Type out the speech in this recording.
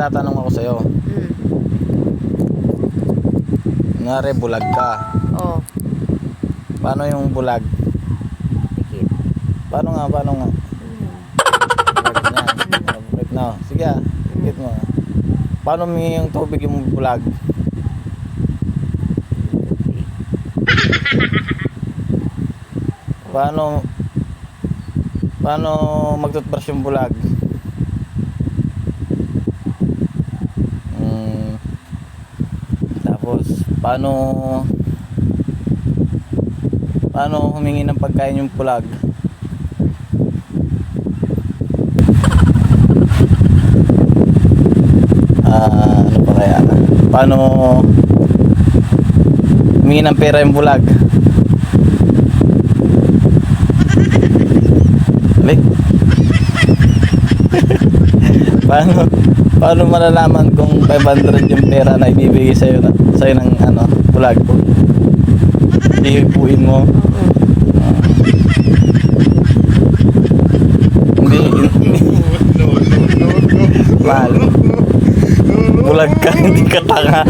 tatanong ako sa'yo. Hmm. Kunwari, bulag ka. Oh. Paano yung bulag? Dikit. Paano nga, paano nga? Hmm. Bulag na. Sige ah, higit mo. ah. Paano may yung tubig yung bulag? Paano Paano magtutbrush yung bulag? Mm, tapos paano paano humingi ng pagkain yung bulag? Ah, ano pa kaya? Paano humingi ng pera yung bulag? Alik. Paano paano malalaman kung 500 yung pera na ibibigay sa'yo na, sa'yo ng ano, bulag? Ihipuin mo. Ah. hindi, hindi. Mahal. Bulag ka, hindi ka tanga.